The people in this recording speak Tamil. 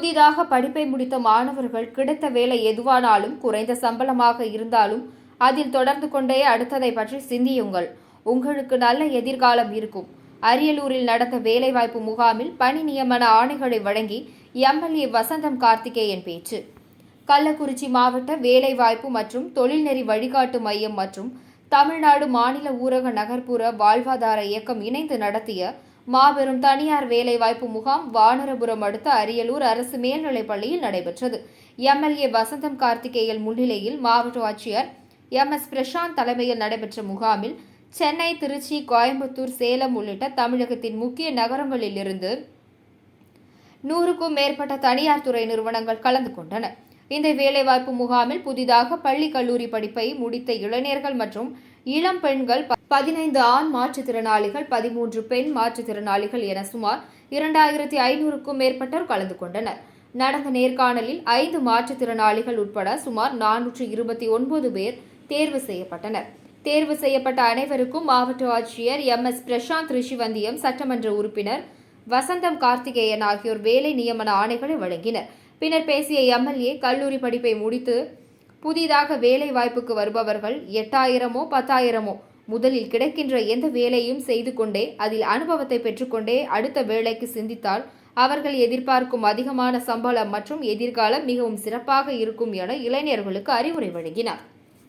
புதிதாக படிப்பை முடித்த மாணவர்கள் கிடைத்த வேலை எதுவானாலும் குறைந்த சம்பளமாக இருந்தாலும் அதில் தொடர்ந்து கொண்டே அடுத்ததை பற்றி சிந்தியுங்கள். உங்களுக்கு நல்ல எதிர்காலம் இருக்கும். அரியலூரில் நடந்த வேலைவாய்ப்பு முகாமில் பணி நியமன ஆணைகளை வழங்கி எம்எல்ஏ வசந்தம் கார்த்திகேயன் பேச்சு. கள்ளக்குறிச்சி மாவட்ட வேலைவாய்ப்பு மற்றும் தொழில்நெறி வழிகாட்டு மையம் மற்றும் தமிழ்நாடு மாநில ஊரக நகர்ப்புற வாழ்வாதார இயக்கம் இணைந்து நடத்திய மாபெரும் தனியார் வேலைவாய்ப்பு முகாம் வானரபுரம் அடுத்த அரியலூர் அரசு மேல்நிலைப் பள்ளியில் நடைபெற்றது. எம்எல்ஏ வசந்தம் கார்த்திகேயன் முன்னிலையில் மாவட்ட ஆட்சியர் எம் எஸ் பிரசாந்த் தலைமையில் நடைபெற்ற முகாமில் சென்னை திருச்சி கோயம்புத்தூர் சேலம் உள்ளிட்ட தமிழகத்தின் முக்கிய நகரங்களிலிருந்து நூறுக்கும் மேற்பட்ட தனியார் துறை நிறுவனங்கள் கலந்து கொண்டன. இந்த வேலைவாய்ப்பு முகாமில் புதிதாக பள்ளி கல்லூரி படிப்பை முடித்த இளைஞர்கள் மற்றும் இளம் பெண்கள் பதினைந்து ஆண் மாற்றுத்திறனாளிகள் பதிமூன்று பெண் மாற்றுத்திறனாளிகள் என சுமார் இரண்டாயிரத்தி ஐநூறுக்கும் மேற்பட்டோர் கலந்து கொண்டனர். நடந்த நேர்காணலில் ஐந்து மாற்றுத்திறனாளிகள் உட்பட சுமார் நானூற்று இருபத்தி ஒன்பது பேர் தேர்வு செய்யப்பட்டனர். தேர்வு செய்யப்பட்ட அனைவருக்கும் மாவட்ட ஆட்சியர் எம். எஸ். பிரசாந்த் ரிஷிவந்தியம் சட்டமன்ற உறுப்பினர் வசந்தம் கார்த்திகேயன் ஆகியோர் வேலை நியமன ஆணைகளை வழங்கினர். பின்னர் பேசிய எம்எல்ஏ கல்லூரி படிப்பை முடித்து புதிதாக வேலை வாய்ப்புக்கு வருபவர்கள் எட்டாயிரமோ பத்தாயிரமோ முதலில் கிடைக்கின்ற எந்த வேலையும் செய்து கொண்டே அதில் அனுபவத்தை பெற்றுக்கொண்டே அடுத்த வேலைக்கு சிந்தித்தால் அவர்கள் எதிர்பார்க்கும் அதிகமான சம்பளம் மற்றும் எதிர்காலம் மிகவும் சிறப்பாக இருக்கும் என இளைஞர்களுக்கு அறிவுரை வழங்கினார்.